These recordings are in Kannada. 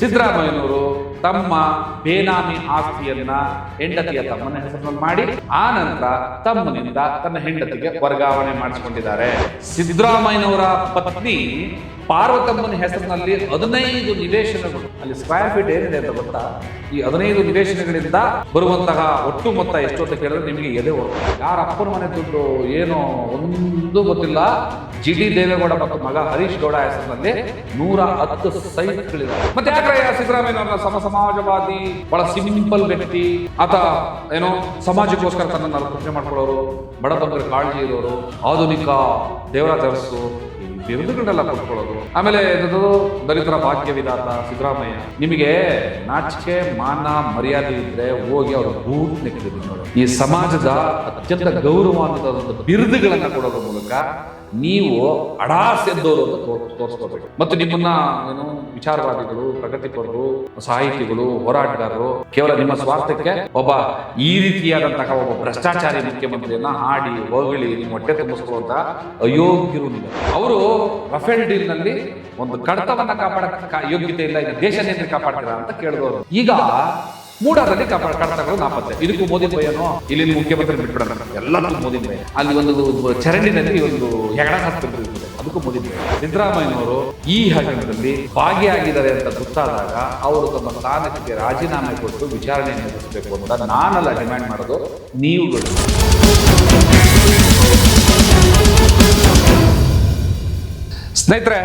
ಸಿದ್ದರಾಮಯ್ಯನವರು ತಮ್ಮ ಬೇನಾಮಿ ಆಸ್ತಿಯನ್ನ ಹೆಂಡತಿಯ ತಮ್ಮನ ಹೆಸರಿನಲ್ಲಿ ಮಾಡಿ, ಆ ನಂತರ ತಮ್ಮನಿಂದ ತನ್ನ ಹೆಂಡತಿಗೆ ವರ್ಗಾವಣೆ ಮಾಡಿಸಿಕೊಂಡಿದ್ದಾರೆ. ಸಿದ್ದರಾಮಯ್ಯನವರ ಪತ್ನಿ ಪಾರ್ವತಮ್ಮನ ಹೆಸರಿನಲ್ಲಿ ಹದಿನೈದು ನಿವೇಶನಗಳು, ಅಲ್ಲಿ ಸ್ಕ್ವೇರ್ ಫೀಟ್ ಏನಿದೆ ಅಂತ ಗೊತ್ತಾ? ಈ ಹದಿನೈದು ನಿವೇಶನಗಳಿಂದ ಬರುವಂತಹ ಒಟ್ಟು ಮೊತ್ತ ಎಷ್ಟು ಅಂತ ಕೇಳಿದ್ರೆ ನಿಮಗೆ ಎದೆ ಯಾರ ಅಪ್ಪನ ಮನೆ ದುಡ್ಡು ಏನೋ ಒಂದು ಗೊತ್ತಿಲ್ಲ. ಜಿ ಡಿ ದೇವೇಗೌಡ ಮತ್ತು ಮಗ ಹರೀಶ್ ಗೌಡ ಹೆಸರಿನಲ್ಲಿ ನೂರ ಹತ್ತು ಸೈಟ್ಗಳಿವೆ ಮತ್ತೆ ಯಾಕೆ ಸಿದ್ದರಾಮಯ್ಯ ಸಮ ಸಮಾಜವಾದಿ, ಬಹಳ ಸಿಂಪಲ್ ವ್ಯಕ್ತಿ. ಆತ ಏನೋ ಸಮಾಜಕ್ಕೋಸ್ಕರ ತನ್ನನ್ನು ರಕ್ಷಣೆ ಮಾಡ್ಕೊಳ್ಳೋರು ಬಡಬಗ್ಗರ ಕಾಳಜಿ ಇರೋರು, ಆಧುನಿಕ ದೇವರಾಜ ಅರಸು ಬಿರುದುಗಳನ್ನೆಲ್ಲ ಕೊಟ್ಕೊಳ್ಳೋದು. ಆಮೇಲೆ ದಲಿತರ ಭಾಗ್ಯ ವಿಧಾತ ಸಿದ್ದರಾಮಯ್ಯ. ನಿಮಗೆ ನಾಚಿಕೆ, ಮಾನ, ಮರ್ಯಾದೆ ಇದ್ರೆ ಹೋಗಿ ಅವರ ಬೂಟ್ ನೆಕ್ಕಿದ್ರು ಈ ಸಮಾಜದ ಅತ್ಯಂತ ಗೌರವ ಒಂದು ಬಿರುದುಗಳನ್ನ ಕೊಡೋದ್ರ ಮೂಲಕ ನೀವು ಅಡಾಸೆದ್ದವರು ಅಂತ ತೋರ್- ತೋರಿಸ್ಕೋಬೇಕು ಮತ್ತು ನಿಮ್ಮನ್ನ ಏನು ವಿಚಾರವಾದಿಗಳು, ಪ್ರಗತಿಪರರು, ಸಾಹಿತಿಗಳು, ಹೋರಾಟಗಾರರು, ಕೇವಲ ನಿಮ್ಮ ಸ್ವಾರ್ಥಕ್ಕೆ ಒಬ್ಬ ಈ ರೀತಿಯಾದಂತಹ ಒಬ್ಬ ಭ್ರಷ್ಟಾಚಾರಿ ಮುಖ್ಯಮಂತ್ರಿಯನ್ನ ಹಾಡಿ, ಹೊಗಳಿ, ನಿಮ್ಮ ಹೊಟ್ಟೆ ತುಂಬಿಸ್ಕೊಳ್ಳುವಂತ ಅಯೋಗ್ಯರು ಅವರು ರಫೇಲ್ ಡೀಲ್ನಲ್ಲಿ ಒಂದು ಕಡತವನ್ನ ಕಾಪಾಡಕ್ಕೆ ಯೋಗ್ಯತೆ ಇಲ್ಲ ದೇಶ ಕಾಪಾಡ್ತೀರಾ ಅಂತ ಕೇಳಿದವರು. ಈಗ ಮೂಡಾದಲ್ಲಿ ಕಡತಗಳು ನಾಪತ್ತೆ. ಇದಕ್ಕೂ ಮೋದಿ ಭಯನೋ ಇಲ್ಲಿ ಮುಖ್ಯಮಂತ್ರಿ ಬಿಟ್ಬಿಡೋಣ. ಎಲ್ಲದಕ್ಕೂ ಮೋದಿ ಭಯ ಅಲ್ಲಿ ಒಂದು ಚರಂಡಿನಲ್ಲಿ ಒಂದು ಹೆಗಡ ಹಾಕ್ತಿರ್ತದೆ ಅದಕ್ಕೂ ಮೋದಿ ಭಯ ಸಿದ್ದರಾಮಯ್ಯನವರು ಈ ಹಗರಣದಲ್ಲಿ ಭಾಗಿಯಾಗಿದ್ದಾರೆ ಅಂತ ಗೊತ್ತಾದಾಗ ಅವರು ತಮ್ಮ ಸ್ಥಾನಕ್ಕೆ ರಾಜೀನಾಮೆ ಕೊಟ್ಟು ವಿಚಾರಣೆ ನಡೆಸಬೇಕು ಅಂತ ನಾನಲ್ಲ ಡಿಮ್ಯಾಂಡ್ ಮಾಡೋದು ನೀವುಗಳು. ಸ್ನೇಹಿತರೆ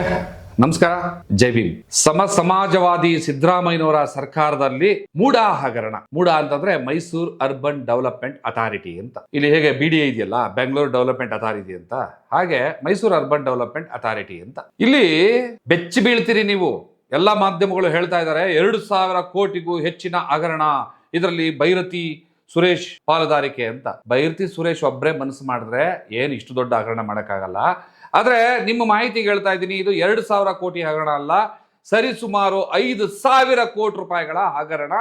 ನಮಸ್ಕಾರ, ಜೈ ಭೀಮ್. ಸಮ ಸಮಾಜವಾದಿ ಸಿದ್ದರಾಮಯ್ಯನವರ ಸರ್ಕಾರದಲ್ಲಿ ಮೂಡ ಹಗರಣ ಮೂಡ ಅಂತಂದ್ರೆ ಮೈಸೂರು ಅರ್ಬನ್ ಡೆವಲಪ್ಮೆಂಟ್ ಅಥಾರಿಟಿ ಅಂತ. ಇಲ್ಲಿ ಹೇಗೆ ಬಿ ಡಿ ಇದೆಯಲ್ಲ ಬೆಂಗಳೂರು ಡೆವಲಪ್ಮೆಂಟ್ ಅಥಾರಿಟಿ ಅಂತ. ಹಾಗೆ ಮೈಸೂರು ಅರ್ಬನ್ ಡೆವಲಪ್ಮೆಂಟ್ ಅಥಾರಿಟಿ ಅಂತ. ಇಲ್ಲಿ ಬೆಚ್ಚಿ ಬೀಳ್ತೀರಿ ನೀವು. ಎಲ್ಲ ಮಾಧ್ಯಮಗಳು ಹೇಳ್ತಾ ಇದ್ದಾರೆ, ಎರಡು ಸಾವಿರ ಕೋಟಿಗೂ ಹೆಚ್ಚಿನ ಹಗರಣ. ಇದರಲ್ಲಿ ಬೈರತಿ ಸುರೇಶ್ ಪಾಲುದಾರಿಕೆ ಅಂತ. ಬೈರತಿ ಸುರೇಶ್ ಒಬ್ಬರೇ ಮನಸ್ಸು ಮಾಡಿದ್ರೆ ಏನು ಇಷ್ಟು ದೊಡ್ಡ ಹಗರಣ ಮಾಡೋಕ್ಕಾಗಲ್ಲ. ಆದ್ರೆ ನಿಮ್ಮ ಮಾಹಿತಿ ಹೇಳ್ತಾ ಇದ್ದೀನಿ, ಇದು ಎರಡು ಸಾವಿರ ಕೋಟಿ ಹಗರಣ ಅಲ್ಲ. ಸರಿ, ಸುಮಾರು ಐದು ಸಾವಿರ ಕೋಟಿ ರೂಪಾಯಿಗಳ ಹಗರಣ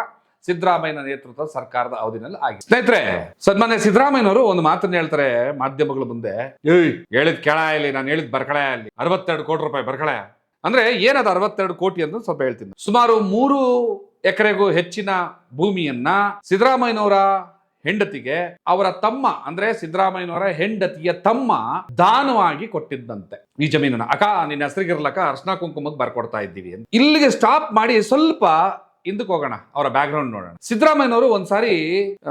ಸಿದ್ದರಾಮಯ್ಯನ ನೇತೃತ್ವದ ಸರ್ಕಾರದ ಅವಧಿನಲ್ಲಿ ಆಗಿದೆ. ಸ್ನೇಹಿತರೆ, ಸನ್ಮಾನ್ಯ ಸಿದ್ದರಾಮಯ್ಯನವರು ಒಂದು ಮಾತನ್ನ ಹೇಳ್ತಾರೆ ಮಾಧ್ಯಮಗಳ ಮುಂದೆ. ಏಯ್, ಹೇಳಿದ್ ಕೆಳ ಇಲ್ಲಿ, ನಾನು ಹೇಳಿದ್ ಬರ್ಕಳೆ ಅಲ್ಲಿ ಅರವತ್ತೆರಡು ಕೋಟಿ ರೂಪಾಯಿ ಬರ್ಕಳೆ. ಅಂದ್ರೆ ಏನದ ಅರವತ್ತೆರಡು ಕೋಟಿ ಅಂತ ಸ್ವಲ್ಪ ಹೇಳ್ತೀನಿ. ಸುಮಾರು ಮೂರು ಎಕರೆಗೂ ಹೆಚ್ಚಿನ ಭೂಮಿಯನ್ನ ಸಿದ್ದರಾಮಯ್ಯನವರ ಹೆಂಡತಿಗೆ ಅವರ ತಮ್ಮ, ಅಂದ್ರೆ ಸಿದ್ದರಾಮಯ್ಯನವರ ಹೆಂಡತಿಯ ತಮ್ಮ ದಾನವಾಗಿ ಕೊಟ್ಟಿದ್ದಂತೆ ಈ ಜಮೀನನ್ನ. ಅಕ್ಕ, ನಿನ್ನ ಹೆಸರಿಗಿರ್ಲಕ್ಕ ಅರ್ಶನ ಕುಂಕುಮಕ್ಕೆ ಬರ್ಕೊಡ್ತಾ ಇದ್ದೀವಿ ಅಂತ. ಇಲ್ಲಿಗೆ ಸ್ಟಾಪ್ ಮಾಡಿ ಸ್ವಲ್ಪ ಹಿಂದಕ್ಕೆ ಹೋಗೋಣ, ಅವರ ಬ್ಯಾಕ್ ಗ್ರೌಂಡ್ ನೋಡೋಣ. ಸಿದ್ದರಾಮಯ್ಯನವರು ಒಂದ್ಸಾರಿ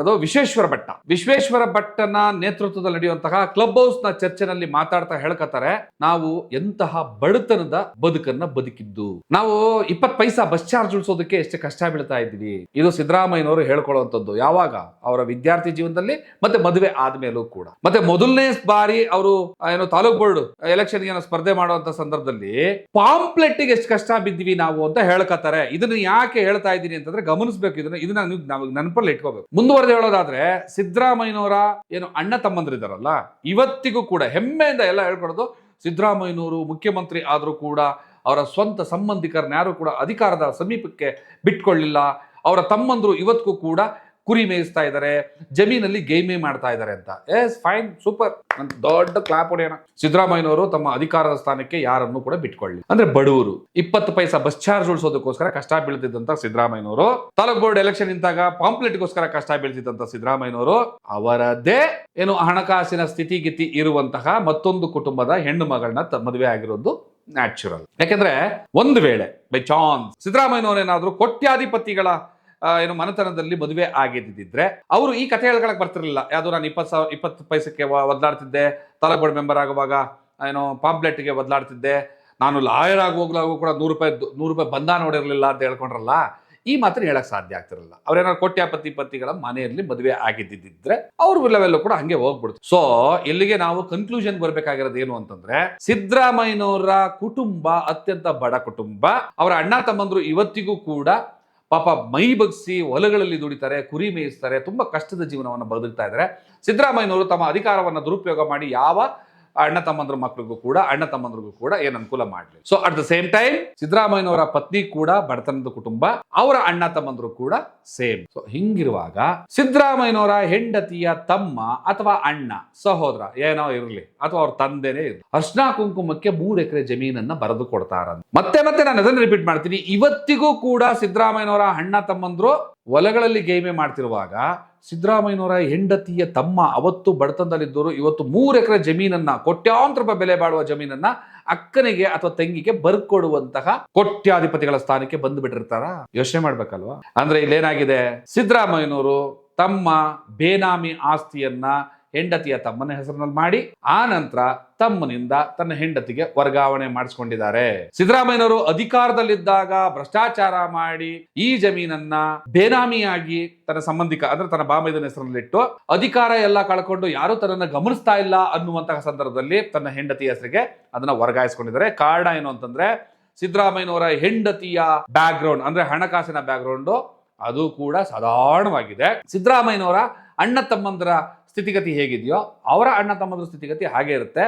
ಅದು ವಿಶ್ವೇಶ್ವರ ಭಟ್ಟ. ವಿಶ್ವೇಶ್ವರ ಭಟ್ಟನ ನೇತೃತ್ವದಲ್ಲಿ ನಡೆಯುವಂತಹ ಕ್ಲಬ್ ಹೌಸ್ನ ಚರ್ಚೆನಲ್ಲಿ ಮಾತಾಡ್ತಾ ಹೇಳ್ಕತ್ತಾರೆ ನಾವು ಎಂತಹ ಬಡತನದ ಬದುಕನ್ನ ಬದುಕಿದ್ದು. ನಾವು ಇಪ್ಪತ್ ಪೈಸಾ ಬಸ್ ಚಾರ್ಜ್ ಉಳಿಸೋದಕ್ಕೆ ಎಷ್ಟು ಕಷ್ಟ ಬೀಳ್ತಾ ಇದ್ವಿ ಇದು ಸಿದ್ದರಾಮಯ್ಯನವರು ಹೇಳ್ಕೊಳ್ಳುವಂಥದ್ದು. ಯಾವಾಗ? ಅವರ ವಿದ್ಯಾರ್ಥಿ ಜೀವನದಲ್ಲಿ, ಮತ್ತೆ ಮದುವೆ ಆದ್ಮೇಲೂ ಕೂಡ. ಮತ್ತೆ ಮೊದಲನೇ ಬಾರಿ ಅವರು ಏನು ತಾಲೂಕ್ ಬೋರ್ಡ್ ಎಲೆಕ್ಷನ್ ಏನೋ ಸ್ಪರ್ಧೆ ಮಾಡುವಂತ ಸಂದರ್ಭದಲ್ಲಿ ಪಾಂಪ್ಲೆಟ್ಗೆ ಎಷ್ಟು ಕಷ್ಟ ಬಿದ್ದಿವಿ ನಾವು ಅಂತ ಹೇಳ್ಕತ್ತಾರೆ ಇದನ್ನ ಯಾಕೆ ಹೇಳ್ತಾ ಇದ್ದೀನಿ ಅಂತಂದ್ರೆ ಗಮನಿಸಬೇಕು ಇದನ್ನ. ಇದನ್ನ ನೀವು ನಮಗೆ ನೆನಪಲ್ಲಿ ಇಟ್ಕೋಬೇಕು. ಮುಂದುವರೆದು ಹೇಳೋದಾದ್ರೆ ಸಿದ್ದರಾಮಯ್ಯನವರ ಏನು ಅಣ್ಣ ತಮ್ಮಂದ್ರಿದಾರಲ್ಲ ಇವತ್ತಿಗೂ ಕೂಡ ಹೆಮ್ಮೆಯಿಂದ ಎಲ್ಲ ಹೇಳ್ಕೊಡೋದು ಸಿದ್ದರಾಮಯ್ಯನವರು ಮುಖ್ಯಮಂತ್ರಿ ಆದರೂ ಕೂಡ ಅವರ ಸ್ವಂತ ಸಂಬಂಧಿಕರನ್ನ ಯಾರು ಕೂಡ ಅಧಿಕಾರದ ಸಮೀಪಕ್ಕೆ ಬಿಟ್ಕೊಳ್ಳಿಲ್ಲ. ಅವರ ತಮ್ಮಂದರು ಇವತ್ತಿಗೂ ಕೂಡ ಕುರಿ ಮೇಯಿಸ್ತಾ ಇದ್ದಾರೆ ಜಮೀನಲ್ಲಿ ಗೇಮೇ ಮಾಡ್ತಾ ಇದ್ದಾರೆ ಅಂತ. ಎಸ್ ಫೈನ್ ಸೂಪರ್ ಅಂತ ದೊಡ್ಡ ಕ್ಲಾಪ್ ಹೊಡೆಯೋಣ. ಸಿದ್ದರಾಮಯ್ಯನವರು ತಮ್ಮ ಅಧಿಕಾರದ ಸ್ಥಾನಕ್ಕೆ ಯಾರನ್ನು ಕೂಡ ಬಿಟ್ಕೊಳ್ಳಿ. ಅಂದ್ರೆ ಬಡವರು, ಇಪ್ಪತ್ತು ಪೈಸಾ ಬಸ್ ಚಾರ್ಜ್ ಉಳಿಸೋದಕ್ಕೋಸ್ಕರ ಕಷ್ಟ ಬೀಳ್ತಿದ್ದಂತ ಸಿದ್ದರಾಮಯ್ಯನವರು, ತಾಲೂಕ್ ಬೋರ್ಡ್ ಎಲೆಕ್ಷನ್ ನಿಂತಾಗ ಪಾಂಪ್ಲೆಟ್ಗೋಸ್ಕರ ಕಷ್ಟ ಬೀಳ್ತಿದ್ದಂತ ಸಿದ್ದರಾಮಯ್ಯನವರು ಅವರದ್ದೇ ಏನು ಹಣಕಾಸಿನ ಸ್ಥಿತಿಗಿತಿ ಇರುವಂತಹ ಮತ್ತೊಂದು ಕುಟುಂಬದ ಹೆಣ್ಣು ಮಗಳನ್ನ ಮದುವೆ ಆಗಿರೋದು ನ್ಯಾಚುರಲ್ ಯಾಕೆಂದ್ರೆ, ಒಂದು ವೇಳೆ ಬೈ ಚಾನ್ಸ್ ಸಿದ್ದರಾಮಯ್ಯನವರೇನಾದ್ರೂ ಕೋಟ್ಯಾಧಿಪತಿಗಳ ಏನು ಮನೆತನದಲ್ಲಿ ಮದುವೆ ಆಗಿದ್ದಿದ್ರೆ ಅವರು ಈ ಕಥೆ ಹೇಳ್ಕೊಳಕ್ ಬರ್ತಿರ್ಲಿಲ್ಲ. ಯಾವ್ದು ನಾನು ಇಪ್ಪತ್ತು ಸಾವಿರ, ಇಪ್ಪತ್ತು ಪೈಸಕ್ಕೆ ಒದ್ದಾಡ್ತಿದ್ದೆ. ತಾಲೂಕ್ ಬೋರ್ಡ್ ಮೆಂಬರ್ ಆಗುವಾಗ, ಏನೋ ಪಾಂಪ್ಲೆಟ್ಗೆ ಒದ್ಲಾಡ್ತಿದ್ದೆ ನಾನು ಲಾಯರ್ ಆಗಿ ಹೋಗ್ಲಾಗೂ ಕೂಡ ನೂರು ರೂಪಾಯಿ ನೂರು ರೂಪಾಯಿ ಬಂದ ನೋಡಿರಲಿಲ್ಲ ಅಂತ ಹೇಳ್ಕೊಂಡ್ರಲ್ಲ, ಈ ಮಾತ್ರ ಹೇಳಕ್ ಸಾಧ್ಯ ಆಗ್ತಿರಲಿಲ್ಲ. ಅವ್ರೇನಾದ್ರು ಕೋಟ್ಯಾಪತಿ ಪತಿಗಳ ಮನೆಯಲ್ಲಿ ಮದುವೆ ಆಗಿದ್ದಿದ್ರೆ ಅವ್ರ ಲೆವೆಲ್ ಕೂಡ ಹಂಗೆ ಹೋಗ್ಬಿಡ್ತು. ಸೊ ಇಲ್ಲಿಗೆ ನಾವು ಕನ್ಕ್ಲೂಷನ್ ಬರ್ಬೇಕಾಗಿರೋದು ಏನು ಅಂತಂದ್ರೆ, ಸಿದ್ದರಾಮಯ್ಯನವರ ಕುಟುಂಬ ಅತ್ಯಂತ ಬಡ ಕುಟುಂಬ. ಅವರ ಅಣ್ಣ ತಮ್ಮಂದ್ರು ಇವತ್ತಿಗೂ ಕೂಡ ಪಾಪ ಮೈ ಬಗ್ಸಿ ಹೊಲಗಳಲ್ಲಿ ದುಡಿತಾರೆ, ಕುರಿ ಮೇಯಿಸ್ತಾರೆ, ತುಂಬಾ ಕಷ್ಟದ ಜೀವನವನ್ನು ಬದುಕ್ತಾ ಇದ್ದಾರೆ. ಸಿದ್ದರಾಮಯ್ಯನವರು ತಮ್ಮ ಅಧಿಕಾರವನ್ನು ದುರುಪಯೋಗ ಮಾಡಿ ಯಾವ ಅಣ್ಣ ತಮ್ಮಂದ್ರ ಮಕ್ಕಳಿಗೂ ಕೂಡ, ಅಣ್ಣ ತಮ್ಮಂದ್ರಿಗೂ ಕೂಡ ಏನ್ ಅನುಕೂಲ ಮಾಡ್ಲಿ. So at the same time ಸಿದ್ದರಾಮಯ್ಯನವರ ಪತ್ನಿ ಕೂಡ, ಬಡತನದ ಕುಟುಂಬ, ಅವರ ಅಣ್ಣ ತಮ್ಮಂದ್ರು ಕೂಡ ಸೇಮ್. ಸೊ ಹಿಂಗಿರುವಾಗ ಸಿದ್ದರಾಮಯ್ಯನವರ ಹೆಂಡತಿಯ ತಮ್ಮ ಅಥವಾ ಅಣ್ಣ, ಸಹೋದರ, ಏನೋ ಇರಲಿ, ಅಥವಾ ಅವ್ರ ತಂದೆನೇ ಇರಲಿ ಅರ್ಶನ ಕುಂಕುಮಕ್ಕೆ ಮೂರು ಎಕರೆ ಜಮೀನನ್ನ ಬರೆದು ಕೊಡ್ತಾರ ಮತ್ತೆ ಮತ್ತೆ ನಾನು ಅದನ್ನ ರಿಪೀಟ್ ಮಾಡ್ತೀನಿ. ಇವತ್ತಿಗೂ ಕೂಡ ಸಿದ್ದರಾಮಯ್ಯನವರ ಅಣ್ಣ ತಮ್ಮಂದ್ರು ಹೊಲಗಳಲ್ಲಿ ಗೇಮೆ ಮಾಡ್ತಿರುವಾಗ ಸಿದ್ದರಾಮಯ್ಯನವರ ಹೆಂಡತಿಯ ತಮ್ಮ ಅವತ್ತು ಬಡತನದಲ್ಲಿದ್ದರು ಇವತ್ತು ಮೂರು ಎಕರೆ ಜಮೀನನ್ನ, ಕೋಟ್ಯಾಂತರ ರೂಪಾಯಿ ಬೆಲೆ ಬಾಳುವ ಜಮೀನನ್ನ ಅಕ್ಕನಿಗೆ ಅಥವಾ ತಂಗಿಗೆ ಬರ್ಕೊಡುವಂತಹ ಕೋಟ್ಯಾಧಿಪತಿಗಳ ಸ್ಥಾನಕ್ಕೆ ಬಂದು ಬಿಟ್ಟಿರ್ತಾರ. ಯೋಚನೆ ಮಾಡ್ಬೇಕಲ್ವಾ? ಅಂದ್ರೆ ಇಲ್ಲೇನಾಗಿದೆ? ಸಿದ್ದರಾಮಯ್ಯನವರು ತಮ್ಮ ಬೇನಾಮಿ ಆಸ್ತಿಯನ್ನ ಹೆಂಡತಿಯ ತಮ್ಮನ ಹೆಸರಿನಲ್ಲಿ ಮಾಡಿ, ಆ ನಂತರ ತಮ್ಮನಿಂದ ತನ್ನ ಹೆಂಡತಿಗೆ ವರ್ಗಾವಣೆ ಮಾಡಿಸಿಕೊಂಡಿದ್ದಾರೆ. ಸಿದ್ದರಾಮಯ್ಯನವರು ಅಧಿಕಾರದಲ್ಲಿದ್ದಾಗ ಭ್ರಷ್ಟಾಚಾರ ಮಾಡಿ ಈ ಜಮೀನನ್ನ ಬೇನಾಮಿಯಾಗಿ ತನ್ನ ಸಂಬಂಧಿಕ, ಅಂದ್ರೆ ತನ್ನ ಬಾಮೈದನ ಹೆಸರಲ್ಲಿಟ್ಟು ಅಧಿಕಾರ ಎಲ್ಲ ಕಳ್ಕೊಂಡು ಯಾರು ತನ್ನನ್ನ ಗಮನಿಸ್ತಾ ಇಲ್ಲ ಅನ್ನುವಂತಹ ಸಂದರ್ಭದಲ್ಲಿ ತನ್ನ ಹೆಂಡತಿ ಹೆಸರಿಗೆ ಅದನ್ನ ವರ್ಗಾಯಿಸ್ಕೊಂಡಿದ್ದಾರೆ. ಕಾರಣ ಏನು ಅಂತಂದ್ರೆ ಸಿದ್ದರಾಮಯ್ಯನವರ ಹೆಂಡತಿಯ ಬ್ಯಾಕ್ ಗ್ರೌಂಡ್ ಅಂದ್ರೆ ಹಣಕಾಸಿನ ಬ್ಯಾಕ್ ಗ್ರೌಂಡ್ ಅದು ಕೂಡ ಸಾಧಾರಣವಾಗಿದೆ. ಸಿದ್ದರಾಮಯ್ಯನವರ ಅಣ್ಣ ತಮ್ಮಂದರ ಸ್ಥಿತಿಗತಿ ಹೇಗಿದೆಯೋ, ಅವರ ಅಣ್ಣ ತಮ್ಮಂದ್ರ ಸ್ಥಿತಿಗತಿ ಹಾಗೆ ಇರುತ್ತೆ.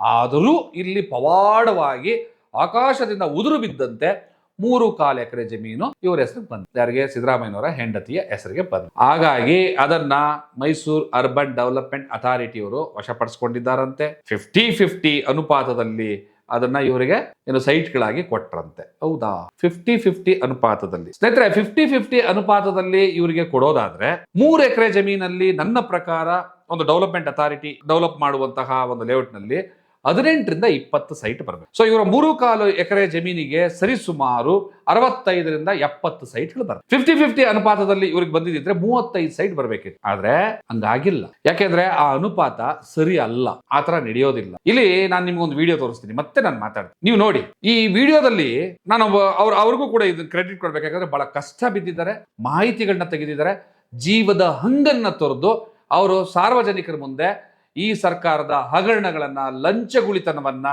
ಆದರೂ ಇಲ್ಲಿ ಪವಾಡವಾಗಿ ಆಕಾಶದಿಂದ ಉದುರು ಬಿದ್ದಂತೆ ಮೂರು ಕಾಲು ಎಕರೆ ಜಮೀನು ಇವರ ಹೆಸರಿಗೆ ಬಂತು ಯಾರಿಗೆ? ಸಿದ್ದರಾಮಯ್ಯನವರ ಹೆಂಡತಿಯ ಹೆಸರಿಗೆ ಬಂತು ಹಾಗಾಗಿ ಅದನ್ನ ಮೈಸೂರು ಅರ್ಬನ್ ಡೆವಲಪ್ಮೆಂಟ್ ಅಥಾರಿಟಿಯವರು ವಶಪಡಿಸಿಕೊಂಡಿದ್ದಾರಂತೆ. ಫಿಫ್ಟಿ ಫಿಫ್ಟಿ ಅನುಪಾತದಲ್ಲಿ ಅದನ್ನ ಇವರಿಗೆ ಏನು ಸೈಟ್ಗಳಾಗಿ ಕೊಟ್ರಂತೆ. ಹೌದಾ? ಫಿಫ್ಟಿ ಫಿಫ್ಟಿ ಅನುಪಾತದಲ್ಲಿ. ಸ್ನೇಹಿತರೆ ಫಿಫ್ಟಿ ಫಿಫ್ಟಿ ಅನುಪಾತದಲ್ಲಿ ಇವರಿಗೆ ಕೊಡೋದಾದ್ರೆ ಮೂರು ಎಕರೆ ಜಮೀನಲ್ಲಿ ನನ್ನ ಪ್ರಕಾರ ಒಂದು ಡೆವಲಪ್ಮೆಂಟ್ ಅಥಾರಿಟಿ ಡೆವಲಪ್ ಮಾಡುವಂತಹ ಒಂದು ಲೇಔಟ್ನಲ್ಲಿ ಹದಿನೆಂಟರಿಂದ ಇಪ್ಪತ್ತು ಸೈಟ್ ಬರಬೇಕು ಸೊ ಇವರ ಮೂರು ಕಾಲು ಎಕರೆ ಜಮೀನಿಗೆ ಸರಿಸುಮಾರು ಅರವತ್ತೈದರಿಂದ ಎಪ್ಪತ್ತು ಸೈಟ್ಗಳು ಬರ್ತವೆ. ಫಿಫ್ಟಿ ಫಿಫ್ಟಿ ಅನುಪಾತದಲ್ಲಿ ಇವ್ರಿಗೆ ಬಂದಿದ್ರೆ ಮೂವತ್ತೈದು ಸೈಟ್ ಬರಬೇಕಿತ್ತು. ಆದ್ರೆ ಹಂಗಾಗಿಲ್ಲ. ಯಾಕೆಂದ್ರೆ ಆ ಅನುಪಾತ ಸರಿ ಅಲ್ಲ. ಆ ನಡೆಯೋದಿಲ್ಲ. ಇಲ್ಲಿ ನಾನು ನಿಮ್ಗೆ ಒಂದು ವಿಡಿಯೋ ತೋರಿಸ್ತೀನಿ. ಮತ್ತೆ ನಾನು ಮಾತಾಡ್ತೀನಿ. ನೀವು ನೋಡಿ, ಈ ವಿಡಿಯೋದಲ್ಲಿ ನಾನು ಅವ್ರ, ಅವ್ರಿಗೂ ಕೂಡ ಇದನ್ನ ಕ್ರೆಡಿಟ್ ಕೊಡ್ಬೇಕು. ಯಾಕಂದ್ರೆ ಬಹಳ ಕಷ್ಟ ಬಿದ್ದಿದ್ದಾರೆ. ಮಾಹಿತಿಗಳನ್ನ ತೆಗೆದಿದ್ದಾರೆ. ಜೀವದ ಹಂಗನ್ನ ತೊರೆದು ಅವರು ಸಾರ್ವಜನಿಕರ ಮುಂದೆ ಈ ಸರ್ಕಾರದ ಹಗರಣಗಳನ್ನ, ಲಂಚಗುಳಿತನವನ್ನ,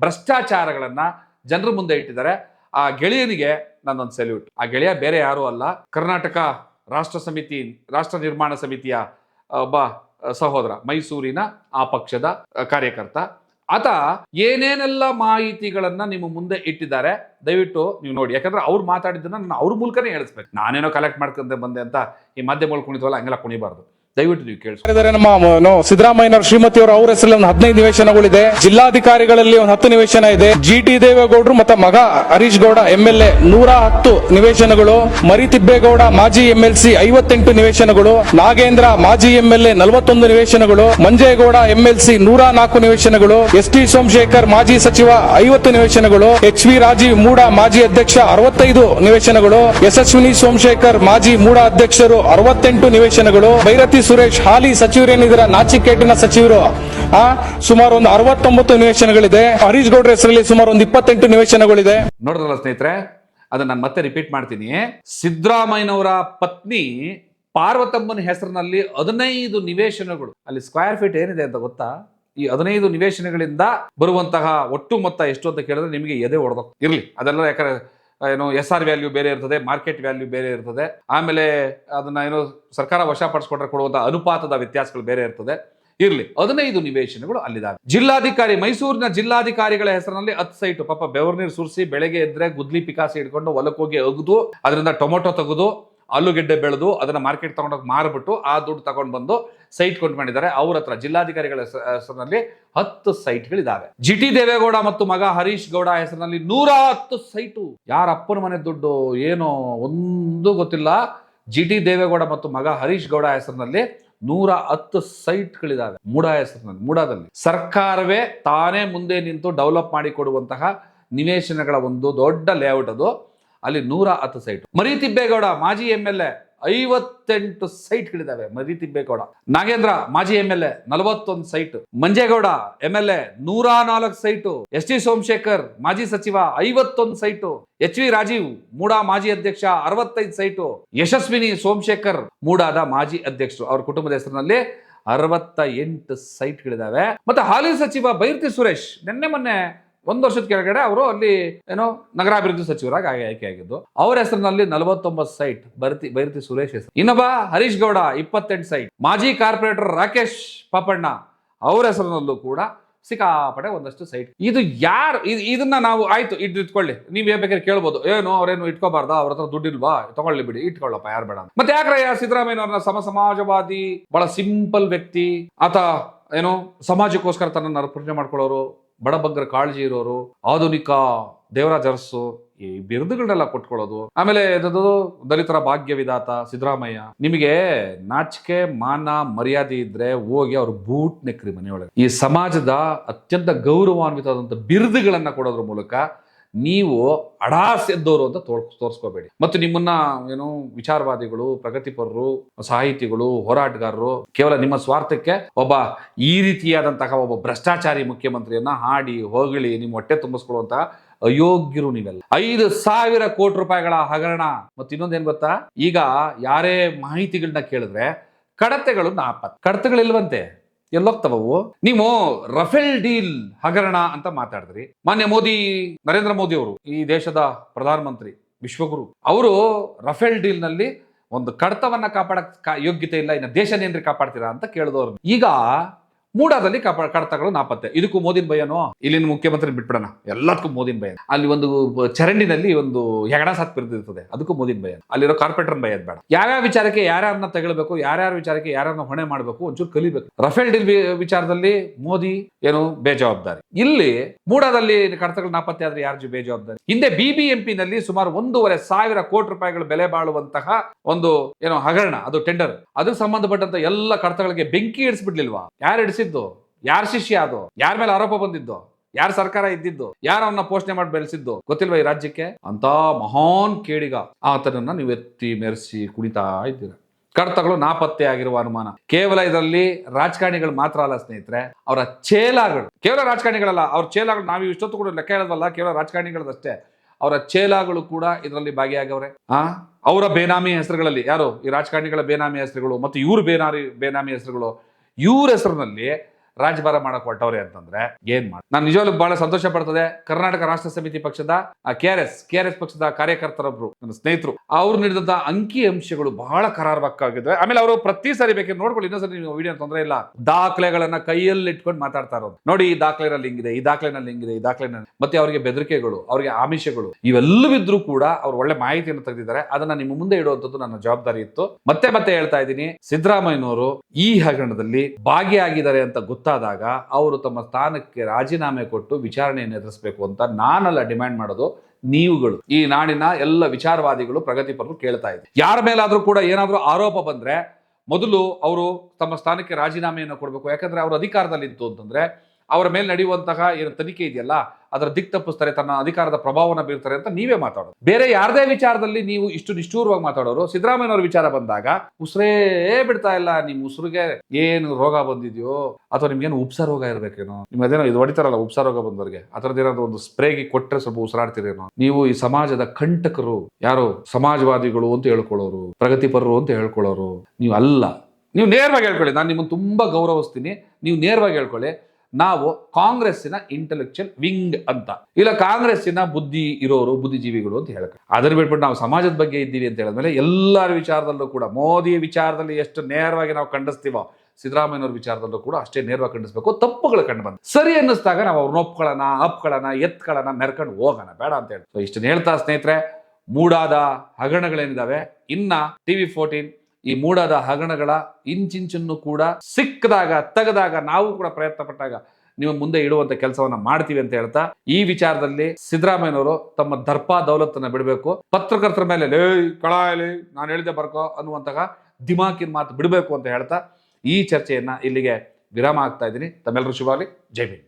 ಭ್ರಷ್ಟಾಚಾರಗಳನ್ನ ಜನರ ಮುಂದೆ ಇಟ್ಟಿದ್ದಾರೆ. ಆ ಗೆಳೆಯನಿಗೆ ನನ್ನೊಂದು ಸೆಲ್ಯೂಟ್. ಆ ಗೆಳೆಯ ಬೇರೆ ಯಾರೂ ಅಲ್ಲ. ಕರ್ನಾಟಕ ರಾಷ್ಟ್ರ ಸಮಿತಿ, ರಾಷ್ಟ್ರ ನಿರ್ಮಾಣ ಸಮಿತಿಯ ಒಬ್ಬ ಸಹೋದರ, ಮೈಸೂರಿನ ಆ ಪಕ್ಷದ ಕಾರ್ಯಕರ್ತ. ಆತ ಏನೇನೆಲ್ಲ ಮಾಹಿತಿಗಳನ್ನ ನಿಮ್ಮ ಮುಂದೆ ಇಟ್ಟಿದ್ದಾರೆ, ದಯವಿಟ್ಟು ನೀವು ನೋಡಿ. ಯಾಕಂದ್ರೆ ಅವ್ರು ಮಾತಾಡಿದ್ದನ್ನ ನಾನು ಅವ್ರ ಮೂಲಕನೇ ಹೇಳಿಸ್ಬೇಕು. ನಾನೇನೋ ಕಲೆಕ್ಟ್ ಮಾಡ್ಕೊಂಡೆ ಬಂದೆ ಅಂತ ಈ ಮಾಧ್ಯಮಗಳು ಕುಣಿತವಲ್ಲ, ಹಂಗೆಲ್ಲ ಕುಣಿಬಾರ್ದು. ದಯವಿಟ್ಟು ನೀವು ಕೇಳಿಸ್ತಾರೆ ನಮ್ಮ ಸಿದ್ದರಾಮಯ್ಯ ಶ್ರೀಮತಿ ಅವರ ಅವ್ರ ಹೆಸರಲ್ಲಿ ಒಂದು ಹದಿನೈದು ನಿವೇಶನಗಳಿದೆ. ಜಿಲ್ಲಾಧಿಕಾರಿಗಳಲ್ಲಿ ಒಂದು ಹತ್ತು ನಿವೇಶನ ಇದೆ. ಜಿ ಟಿ ದೇವೇಗೌಡರು ಮತ್ತು ಮಗ Harish Gowda M L A ನೂರ ಹತ್ತು ನಿವೇಶನಗಳು. ಮರಿತಿಬ್ಬೇಗೌಡ ಮಾಜಿ ಎಂ ಎಲ್ ಸಿ ಐವತ್ತೆಂಟು ನಿವೇಶನಗಳು. ನಾಗೇಂದ್ರ, ಮಾಜಿ ಎಂ ಎಲ್ ಎ ನಲವತ್ತೊಂದು ನಿವೇಶನಗಳು. ಮಂಜೇಗೌಡ ಎಂ ಎಲ್ ಸಿ ನೂರ ನಾಲ್ಕು ನಿವೇಶನಗಳು. ಎಸ್ ಟಿ ಸೋಮಶೇಖರ್, ಮಾಜಿ ಸಚಿವ, ಐವತ್ತು ನಿವೇಶನಗಳು. ಎಚ್ ವಿ ರಾಜೀವ್ ಮೂಡ, ಮಾಜಿ ಅಧ್ಯಕ್ಷ, ಅರವತ್ತೈದು ನಿವೇಶನಗಳು. ಯಶಸ್ವಿನಿ ಸೋಮಶೇಖರ್, ಮಾಜಿ ಮೂಡ ಅಧ್ಯಕ್ಷರು, ಅರವತ್ತೆಂಟು ನಿವೇಶನಗಳು. ಭೈರತಿ ಸುರೇಶ್ ಹಾಲಿ ಸಚಿವರೇನಿದ್ದೀರಾ ನಾಚಿಕೇಟಿನ ಸಚಿವರು, ಆ, ಸುಮಾರು ಒಂದು ಅರವತ್ತೊಂಬತ್ತು ನಿವೇಶನಗಳಿದೆ. ಹರೀಶ್ ಗೌಡ್ರ ಹೆಸರಲ್ಲಿ ಸುಮಾರು ಒಂದು ಇಪ್ಪತ್ತೆಂಟು ನಿವೇಶನಗಳಿದೆ. ನೋಡಿದ್ರಲ್ಲ ಸ್ನೇಹಿತರೆ, ಅದನ್ನ ನಾನು ಮತ್ತೆ ರಿಪೀಟ್ ಮಾಡ್ತೀನಿ. ಸಿದ್ದರಾಮಯ್ಯನವರ ಪತ್ನಿ ಪಾರ್ವತಮ್ಮನ ಹೆಸರಿನಲ್ಲಿ ಹದಿನೈದು ನಿವೇಶನಗಳು. ಅಲ್ಲಿ ಸ್ಕ್ವೇರ್ ಫೀಟ್ ಏನಿದೆ ಅಂತ ಗೊತ್ತಾ? ಈ ಹದಿನೈದು ನಿವೇಶನಗಳಿಂದ ಬರುವಂತಹ ಒಟ್ಟು ಮೊತ್ತ ಎಷ್ಟು ಅಂತ ಕೇಳಿದ್ರೆ ನಿಮಗೆ ಎದೆ ಹೊಡೆದ ಇರಲಿ, ಅದೆಲ್ಲ ಯಾಕಂದ್ರೆ ಏನು ಎಸ್ ಆರ್ ವ್ಯಾಲ್ಯೂ ಬೇರೆ ಇರ್ತದೆ ಮಾರ್ಕೆಟ್ ವ್ಯಾಲ್ಯೂ ಬೇರೆ ಇರ್ತದೆ. ಆಮೇಲೆ ಅದನ್ನ ಏನೋ ಸರ್ಕಾರ ವಶಪಡಿಸ್ಕೊಂಡ್ರೆ ಕೊಡುವಂತಹ ಅನುಪಾತದ ವ್ಯತ್ಯಾಸಗಳು ಬೇರೆ ಇರ್ತದೆ. ಇರ್ಲಿ, ಹದಿನೈದು ನಿವೇಶನಗಳು ಅಲ್ಲಿದ್ದಾವೆ ಜಿಲ್ಲಾಧಿಕಾರಿ, ಮೈಸೂರಿನ ಜಿಲ್ಲಾಧಿಕಾರಿಗಳ ಹೆಸರಿನಲ್ಲಿ ಹತ್ತು ಸೈಟು. ಪಾಪ ಬೆವರ್ ನೀರು ಸುರಿಸಿ ಬೆಳಗ್ಗೆ ಎದ್ರೆ ಗುದ್ಲಿ ಪಿಕಾಸಿ ಹಿಡ್ಕೊಂಡು ಹೊಲಕ್ಕೋಗಿ ಅಗದು, ಅದರಿಂದ ಟೊಮೊಟೊ ತೆಗೆದು ಆಲೂಗೆಡ್ಡೆ ಬೆಳೆದು ಅದನ್ನ ಮಾರ್ಕೆಟ್ ತಗೊಂಡೋಗಿ ಮಾರ್ಬಿಟ್ಟು ಆ ದುಡ್ಡು ತಗೊಂಡು ಬಂದು ಸೈಟ್ ಕೊಂಡಿದ್ದಾರೆ ಅವ್ರ ಹತ್ರ ಜಿಲ್ಲಾಧಿಕಾರಿಗಳ ಹೆಸ- ಹೆಸರಿನಲ್ಲಿ ಹತ್ತು ಸೈಟ್ಗಳಿದಾವೆ. ಜಿ ಟಿ ದೇವೇಗೌಡ ಮತ್ತು ಮಗ ಹರೀಶ್ ಗೌಡ ಹೆಸರಿನಲ್ಲಿ ನೂರ ಹತ್ತು ಸೈಟು. ಯಾರ ಅಪ್ಪನ ಮನೆ ದುಡ್ಡು, ಏನೋ ಒಂದು ಗೊತ್ತಿಲ್ಲ. ಜಿ ಟಿ ದೇವೇಗೌಡ ಮತ್ತು ಮಗ ಹರೀಶ್ ಗೌಡ ಹೆಸರಿನಲ್ಲಿ ನೂರ ಹತ್ತು ಸೈಟ್ಗಳಿದಾವೆ. ಮೂಡ ಹೆಸರಿನಲ್ಲಿ, ಮೂಡಾದಲ್ಲಿ. ಸರ್ಕಾರವೇ ತಾನೇ ಮುಂದೆ ನಿಂತು ಡೆವಲಪ್ ಮಾಡಿ ಕೊಡುವಂತಹ ನಿವೇಶನಗಳ ಒಂದು ದೊಡ್ಡ ಲೇಔಟ್ ಅದು. ಅಲ್ಲಿ ನೂರ ಹತ್ತು ಸೈಟ್ ಮರಿತಿಬ್ಬೇಗೌಡ ಮಾಜಿ ಎಂ ಎಲ್ ಎ ಐವತ್ತೆಂಟು ಸೈಟ್ಗಳಿದ್ದಾವೆ ಮರಿ ತಿಬ್ಬೇಗೌಡ ನಾಗೇಂದ್ರ, ಮಾಜಿ ಎಂ ಎಲ್ ಎ ನಲವತ್ತೊಂದು site Manjegowda M L A ನೂರ ನಾಲ್ಕು ಸೈಟು ಎಸ್ ಟಿ ಸೋಮಶೇಖರ್, ಮಾಜಿ ಸಚಿವ ಐವತ್ತೊಂದು site H V Rajeev, MUDA ಮಾಜಿ ಅಧ್ಯಕ್ಷ ಅರವತ್ತೈದು ಸೈಟು ಯಶಸ್ವಿನಿ ಸೋಮಶೇಖರ್, ಮೂಡಾದ ಮಾಜಿ ಅಧ್ಯಕ್ಷರು. ಅವ್ರ ಕುಟುಂಬದ ಹೆಸರಿನಲ್ಲಿ ಅರವತ್ತ ಎಂಟು ಸೈಟ್ಗಳಿದ್ದಾವೆ ಮತ್ತೆ ಹಾಲಿ ಸಚಿವ ಬೈರ್ತಿ ಸುರೇಶ್, ನಿನ್ನೆ ಮೊನ್ನೆ ಒಂದು ವರ್ಷದ ಕೆಳಗಡೆ ಅವರು ಅಲ್ಲಿ ಏನೋ ನಗರಾಭಿವೃದ್ಧಿ ಸಚಿವರಾಗಿ ಆಯ್ಕೆಯಾಗಿದ್ದು. ಅವರ ಹೆಸರಿನಲ್ಲಿ ನಲವತ್ತೊಂಬತ್ತು ಸೈಟ್ ಬರ್ತಿ, ಬೈರತಿ ಸುರೇಶ್ ಹೆಸರು. ಇನ್ನೊಬ್ಬ ಹರೀಶ್ ಗೌಡ, ಇಪ್ಪತ್ತೆಂಟು ಸೈಟ್ ಮಾಜಿ ಕಾರ್ಪೊರೇಟರ್ ರಾಕೇಶ್ ಪಾಪಣ್ಣ ಅವರ ಹೆಸರಿನಲ್ಲೂ ಕೂಡ ಸಿಕ್ಕಾಪಟ್ಟೆ ಒಂದಷ್ಟು ಸೈಟ್ ಇದು ಯಾರು, ಇದ್- ಇದನ್ನ ನಾವು, ಆಯ್ತು ಇಟ್ಟು ಇಟ್ಕೊಳ್ಳಿ. ನೀವ್ ಬೇಕಾದ್ರೆ ಕೇಳ್ಬೋದು. ಏನು, ಅವ್ರೇನು ಇಟ್ಕೋಬಾರ್ದ? ಅವ್ರ ಹತ್ರ ದುಡ್ಡಿಲ್ವಾ ತಗೊಳ್ಳಿ ಬಿಡಿ, ಇಟ್ಕೊಳ್ಳಪ್ಪ, ಯಾರು ಬೇಡ. ಮತ್ತೆ ಯಾಕ್ರಯ್ಯ ಸಿದ್ದರಾಮಯ್ಯನವ್ರನ್ನ ಸಮ ಸಮಾಜವಾದಿ, ಬಹಳ ಸಿಂಪಲ್ ವ್ಯಕ್ತಿ, ಆತ, ಏನು, ಸಮಾಜಕ್ಕೋಸ್ಕರ ತನ್ನ ಅರ್ಪಣೆ ಮಾಡ್ಕೊಳ್ಳೋರು ಬಡಬಗ್ಗರ ಕಾಳಜಿ ಇರೋರು, ಆಧುನಿಕ ದೇವರಾಜ ಅರಸು, ಈ ಬಿರುದುಗಳನ್ನೆಲ್ಲ ಕೊಟ್ಕೊಳ್ಳೋದು. ಆಮೇಲೆ ದಲಿತರ ಭಾಗ್ಯ ವಿಧಾತ ಸಿದ್ದರಾಮಯ್ಯ. ನಿಮಗೆ ನಾಚಿಕೆ, ಮಾನ, ಮರ್ಯಾದೆ ಇದ್ರೆ ಹೋಗಿ ಅವ್ರ ಬೂಟ್ ನೆಕ್ರಿ ಮನೆಯೊಳಗೆ. ಈ ಸಮಾಜದ ಅತ್ಯಂತ ಗೌರವಾನ್ವಿತವಾದಂಥ ಬಿರುದುಗಳನ್ನ ಕೊಡೋದ್ರ ಮೂಲಕ ನೀವು ಅಡಾಸ್ ಎದ್ದವರು ಅಂತ ತೋರ್ ತೋರಿಸ್ಕೋಬೇಡಿ. ಮತ್ತು ನಿಮ್ಮನ್ನ ಏನು ವಿಚಾರವಾದಿಗಳು, ಪ್ರಗತಿಪರರು, ಸಾಹಿತಿಗಳು, ಹೋರಾಟಗಾರರು, ಕೇವಲ ನಿಮ್ಮ ಸ್ವಾರ್ಥಕ್ಕೆ ಒಬ್ಬ ಈ ರೀತಿಯಾದಂತಹ ಒಬ್ಬ ಭ್ರಷ್ಟಾಚಾರಿ ಮುಖ್ಯಮಂತ್ರಿಯನ್ನ ಹಾಡಿ ಹೊಗಳಿ ನಿಮ್ಮ ಹೊಟ್ಟೆ ತುಂಬಿಸ್ಕೊಳ್ಳುವಂತಹ ಅಯೋಗ್ಯರು ನೀವೆಲ್ಲ. ಐದು ಸಾವಿರ ಕೋಟಿ ರೂಪಾಯಿಗಳ ಹಗರಣ. ಮತ್ತು ಇನ್ನೊಂದೇನ್ ಗೊತ್ತಾ? ಈಗ ಯಾರೇ ಮಾಹಿತಿಗಳನ್ನ ಕೇಳಿದ್ರೆ ಕಡತೆಗಳು ನಾಪತ್ತೆ. ಕಡತೆಗಳಿಲ್ವಂತೆ. ಎಲ್ಲೋಗ್ತವವು? ನೀವು ರಫೇಲ್ ಡೀಲ್ ಹಗರಣ ಅಂತ ಮಾತಾಡಿದ್ರಿ. ಮಾನ್ಯ ಮೋದಿ, ನರೇಂದ್ರ ಮೋದಿ ಅವರು, ಈ ದೇಶದ ಪ್ರಧಾನಮಂತ್ರಿ, ವಿಶ್ವಗುರು, ಅವರು ರಫೇಲ್ ಡೀಲ್ನಲ್ಲಿ ಒಂದು ಕಡತವನ್ನ ಕಾಪಾಡಕ್ ಯೋಗ್ಯತೆ ಇಲ್ಲ, ಇನ್ನು ದೇಶನೇನ್ರಿ ಕಾಪಾಡ್ತೀರಾ ಅಂತ ಕೇಳಿದವ್ರು. ಈಗ ಮೂಡಾದಲ್ಲಿ ಕಡತಗಳು ನಾಪತ್ತೆ. ಇದಕ್ಕೂ ಮೋದಿನ ಭಯನೋ ಇಲ್ಲಿನ ಮುಖ್ಯಮಂತ್ರಿ ಬಿಟ್ಬಿಡೋಣ. ಎಲ್ಲದಕ್ಕೂ ಮೋದಿನ ಭಯ. ಅಲ್ಲಿ ಒಂದು ಚರಂಡಿನಲ್ಲಿ ಒಂದು ಹೆಗಣ ಸಾತ್ ಬಿರ್ದಿರ್ತದೆ. ಅದಕ್ಕೂ ಮೋದಿನ ಭಯ. ಅಲ್ಲಿರೋ ಕಾರ್ಪೊರೇಟರ್ ಭಯದ ಬೇಡ ಯಾವ್ಯಾವ ವಿಚಾರಕ್ಕೆ ಯಾರ್ಯಾರನ್ನ ತಗೊಳ್ಬೇಕು, ಯಾರ್ಯಾರ ವಿಚಾರಕ್ಕೆ ಯಾರನ್ನ ಹೊಣೆ ಮಾಡಬೇಕು, ಒಂಚೂರು ಕಲಿಬೇಕು. ರಫೇಲ್ ಡೀಲ್ ವಿಚಾರದಲ್ಲಿ ಮೋದಿ ಏನು ಬೇಜವಾಬ್ದಾರಿ. ಇಲ್ಲಿ ಮೂಡಾದಲ್ಲಿ ಕಡತಗಳು ನಾಪತ್ತೆ ಆದ್ರೆ ಯಾರು ಬೇಜವಾಬ್ದಾರಿ? ಹಿಂದೆ ಬಿಬಿಎಂಪಿ ನಲ್ಲಿ ಸುಮಾರು ಒಂದೂವರೆ ಸಾವಿರ ಕೋಟಿ ರೂಪಾಯಿಗಳು ಬೆಲೆ ಬಾಳುವಂತಹ ಒಂದು ಏನೋ ಹಗರಣ, ಅದು ಟೆಂಡರ್. ಅದಕ್ಕೆ ಸಂಬಂಧಪಟ್ಟಂತ ಎಲ್ಲ ಕಡತಗಳಿಗೆ ಬೆಂಕಿ ಇಡಿಸ್ಬಿಡ್ಲಿಲ್ವಾ? ಯಾರು ಇಡಿಸಿದ್ದು ಯಾರ ಶಿಷ್ಯ ಅದು? ಯಾರ ಮೇಲೆ ಆರೋಪ ಬಂದಿದ್ದು? ಯಾರ ಸರ್ಕಾರ ಇದ್ದಿದ್ದು? ಯಾರು ಅವನ್ನ ಪೋಷಣೆ ಮಾಡಿ ಬೆಳೆಸಿದ್ದು? ಗೊತ್ತಿಲ್ವಾ ಈ ರಾಜ್ಯಕ್ಕೆ? ಅಂತ ಮಹಾನ್ ಕೇಳಿಗ. ಆತನನ್ನ ನೀವು ಎತ್ತಿ ಮೆರೆಸಿ ಕುಣಿತಾ ಇದ್ದೀರ. ಕಡತಗಳು ನಾಪತ್ತೆ ಆಗಿರುವ ಅನುಮಾನ. ಕೇವಲ ಇದರಲ್ಲಿ ರಾಜಕಾರಣಿಗಳು ಮಾತ್ರ ಅಲ್ಲ ಸ್ನೇಹಿತರೆ, ಅವರ ಚೇಲಾಗಳು ಕೇವಲ ರಾಜಕಾರಣಿಗಳಲ್ಲ, ಅವ್ರ ಚೇಲಾಗಳು ನಾವು ಇಷ್ಟೊತ್ತು ಕೂಡ ಲೆಕ್ಕ ಹೇಳೋದಲ್ಲ, ಕೇವಲ ರಾಜಕಾರಣಿಗಳದಷ್ಟೇ. ಅವರ ಚೇಲಾಗಳು ಕೂಡ ಇದರಲ್ಲಿ ಭಾಗಿಯಾಗವ್ರೆ ಆ? ಅವರ ಬೇನಾಮಿ ಹೆಸರುಗಳಲ್ಲಿ. ಯಾರು? ಈ ರಾಜಕಾರಣಿಗಳ ಬೇನಾಮಿ ಹೆಸರುಗಳು, ಮತ್ತು ಇವ್ರ ಬೇನಾರಿ, ಬೇನಾಮಿ ಹೆಸರುಗಳು. ಇವ್ರ ಹೆಸರಿನಲ್ಲಿ ರಾಜಭಾರ ಮಾಡಕ್ ಹೊರಟವ್ರೆ ಅಂತಂದ್ರೆ ಏನ್ ಮಾಡಿ ನಾನು ನಿಜವಾಗ್ಲೂ ಬಹಳ ಸಂತೋಷ ಪಡ್ತದೆ. ಕರ್ನಾಟಕ ರಾಷ್ಟ್ರ ಸಮಿತಿ ಪಕ್ಷದ K R S, K R S ಪಕ್ಷದ ಕಾರ್ಯಕರ್ತರೊಬ್ರು ನನ್ನ ಸ್ನೇಹಿತರು. ಅವ್ರು ನೀಡಿದಂತ ಅಂಕಿ ಅಂಶಗಳು ಬಹಳ ಕರಾರವಕ್ಕಾಗಿದ್ವೆ ಆಮೇಲೆ ಅವರು ಪ್ರತಿ ಸಾರಿ ಬೇಕಾದ್ರೆ ನೋಡ್ಕೊಳ್ಳಿ, ಇನ್ನೊಂದ್ಸರಿ ನೀವು ವಿಡಿಯೋ ತೊಂದರೆ ಇಲ್ಲ. ದಾಖಲೆಗಳನ್ನ ಕೈಯಲ್ಲಿ ಇಟ್ಕೊಂಡು ಮಾತಾಡ್ತಾ ಇರೋದು ನೋಡಿ, ಈ ದಾಖಲೆನಲ್ಲಿ ಹಿಂಗಿದೆ, ಈ ದಾಖಲೆನಲ್ಲಿ ಹಿಂಗಿದೆ, ಈ ದಾಖಲೆನಲ್ಲಿ ಮತ್ತೆ ಅವರಿಗೆ ಬೆದರಿಕೆಗಳು, ಅವರಿಗೆ ಆಮಿಷಗಳು, ಇವೆಲ್ಲವಿದ್ರು ಕೂಡ ಅವ್ರು ಒಳ್ಳೆ ಮಾಹಿತಿಯನ್ನು ತೆಗೆದಿದ್ದಾರೆ. ಅದನ್ನ ನಿಮ್ಮ ಮುಂದೆ ಇಡುವಂತದ್ದು ನನ್ನ ಜವಾಬ್ದಾರಿ ಇತ್ತು. ಮತ್ತೆ ಮತ್ತೆ ಹೇಳ್ತಾ ಇದ್ದೀನಿ, ಸಿದ್ದರಾಮಯ್ಯನವರು ಈ ಹಗರಣದಲ್ಲಿ ಭಾಗಿಯಾಗಿದ್ದಾರೆ ಅಂತ ಗೊತ್ತಾದಾಗ ಅವರು ತಮ್ಮ ಸ್ಥಾನಕ್ಕೆ ರಾಜೀನಾಮೆ ಕೊಟ್ಟು ವಿಚಾರಣೆಯನ್ನು ಎದುರಿಸಬೇಕು ಅಂತ ನಾನಲ್ಲ ಡಿಮ್ಯಾಂಡ್ ಮಾಡೋದು ನೀವುಗಳು. ಈ ನಾಡಿನ ಎಲ್ಲ ವಿಚಾರವಾದಿಗಳು, ಪ್ರಗತಿಪರರು ಕೇಳ್ತಾ ಇದೆ ಯಾರ ಮೇಲಾದ್ರೂ ಕೂಡ ಏನಾದರೂ ಆರೋಪ ಬಂದ್ರೆ ಮೊದಲು ಅವರು ತಮ್ಮ ಸ್ಥಾನಕ್ಕೆ ರಾಜೀನಾಮೆಯನ್ನು ಕೊಡಬೇಕು. ಯಾಕಂದ್ರೆ ಅವರು ಅಧಿಕಾರದಲ್ಲಿತ್ತು ಅಂತಂದ್ರೆ ಅವರ ಮೇಲೆ ನಡೆಯುವಂತಹ ಏನು ತನಿಖೆ ಇದೆಯಲ್ಲ, ಅದರ ದಿಕ್ ತಪ್ಪಿಸ್ತಾರೆ, ತನ್ನ ಅಧಿಕಾರದ ಪ್ರಭಾವನ ಬೀರ್ತಾರೆ ಅಂತ ನೀವೇ ಮಾತಾಡೋದು. ಬೇರೆ ಯಾರದೇ ವಿಚಾರದಲ್ಲಿ ನೀವು ಇಷ್ಟು ನಿಷ್ಠೂರವಾಗಿ ಮಾತಾಡೋರು, ಸಿದ್ದರಾಮಯ್ಯನವ್ರ ವಿಚಾರ ಬಂದಾಗ ಉಸಿರೇ ಬಿಡ್ತಾ ಇಲ್ಲ ನಿಮ್ ಉಸಿರಿಗೆ ಏನು ರೋಗ ಬಂದಿದೆಯೋ, ಅಥವಾ ನಿಮ್ಗೇನು ಉಪ್ಸ ರೋಗ ಇರಬೇಕೇನೋ ನಿಮ್ ಅದೇನೋ ಇದು ಹೊಡಿತಾರಲ್ಲ, ಉಪ್ಸ ರೋಗ ಬಂದವರಿಗೆ ಅದರದ್ದು ಏನಾದ್ರು ಒಂದು ಸ್ಪ್ರೇಗೆ ಕೊಟ್ಟರೆ ಸ್ವಲ್ಪ ಉಸಿರಾಡ್ತಿರೇನೋ, ನೀವು ಈ ಸಮಾಜದ ಕಂಟಕರು ಯಾರು ಸಮಾಜವಾದಿಗಳು ಅಂತ ಹೇಳ್ಕೊಳ್ಳೋರು, ಪ್ರಗತಿಪರರು ಅಂತ ಹೇಳ್ಕೊಳ್ಳೋರು, ನೀವು ಅಲ್ಲ. ನೀವು ನೇರವಾಗಿ ಹೇಳ್ಕೊಳ್ಳಿ, ನಾನು ನಿಮ್ಮನ್ನು ತುಂಬಾ ಗೌರವಿಸ್ತೀನಿ, ನೀವು ನೇರವಾಗಿ ಹೇಳ್ಕೊಳ್ಳಿ ನಾವು ಕಾಂಗ್ರೆಸ್ಸಿನ ಇಂಟೆಲೆಕ್ಚುಯಲ್ ವಿಂಗ್ ಅಂತ. ಇಲ್ಲ, ಕಾಂಗ್ರೆಸ್ಸಿನ ಬುದ್ಧಿ ಇರೋರು, ಬುದ್ಧಿಜೀವಿಗಳು ಅಂತ ಹೇಳಕ್ಕೆ. ಅದನ್ನ ಬಿಟ್ಬಿಟ್ಟು ನಾವು ಸಮಾಜದ ಬಗ್ಗೆ ಇದ್ದೀವಿ ಅಂತ ಹೇಳಿದ್ಮೇಲೆ ಎಲ್ಲರ ವಿಚಾರದಲ್ಲೂ ಕೂಡ, ಮೋದಿ ವಿಚಾರದಲ್ಲಿ ಎಷ್ಟು ನೇರವಾಗಿ ನಾವು ಖಂಡಿಸ್ತೀವೋ, ಸಿದ್ದರಾಮಯ್ಯನವ್ರ ವಿಚಾರದಲ್ಲೂ ಕೂಡ ಅಷ್ಟೇ ನೇರವಾಗಿ ಖಂಡಿಸ್ಬೇಕು. ತಪ್ಪುಗಳು ಕಂಡು ಬಂದ ಸರಿ ಅನ್ನಿಸ್ದಾಗ ನಾವು ಅವ್ರನ್ನ ಒಪ್ಕೊಳ್ಳೋಣ, ಅಪ್ಕೊಳ್ಳೋಣ, ಎತ್ಕೊಳ್ಳೋಣ, ಮೆರ್ಕೊಂಡು ಹೋಗೋಣ, ಬೇಡ ಅಂತ ಹೇಳಿ. ಇಷ್ಟನ್ನ ಹೇಳ್ತಾ ಸ್ನೇಹಿತರೆ, ಮೂಡಾದ ಹಗರಣಗಳೇನಿದಾವೆ? ಇನ್ನ ಟಿವಿ ಫೋರ್ಟೀನ್ ಈ ಮೂಡಾದ ಹಗರಣಗಳ ಇಂಚಿಂಚನ್ನು ಕೂಡ ಸಿಕ್ಕದಾಗ, ತೆಗೆದಾಗ ನಾವು ಕೂಡ ಪ್ರಯತ್ನ ಪಟ್ಟಾಗ ನೀವು ಮುಂದೆ ಇಡುವಂತ ಕೆಲಸವನ್ನ ಮಾಡ್ತೀವಿ ಅಂತ ಹೇಳ್ತಾ, ಈ ವಿಚಾರದಲ್ಲಿ ಸಿದ್ದರಾಮಯ್ಯನವರು ತಮ್ಮ ದರ್ಪ ದೌಲತ್ತನ್ನ ಬಿಡಬೇಕು. ಪತ್ರಕರ್ತರ ಮೇಲೆ, ಲೇ, ಕಳಾಯಲಿ, ನಾನು ಹೇಳಿದೆ ಬರ್ಕೋ ಅನ್ನುವಂತಹ ದಿಮಾಕಿನ ಮಾತು ಬಿಡಬೇಕು ಅಂತ ಹೇಳ್ತಾ, ಈ ಚರ್ಚೆಯನ್ನ ಇಲ್ಲಿಗೆ ವಿರಾಮ ಆಗ್ತಾ ಇದ್ದೀನಿ. ತಮ್ಮೆಲ್ಲರೂ ಶುಭಾಗಲಿ. ಜೈ ಭೀಮ್.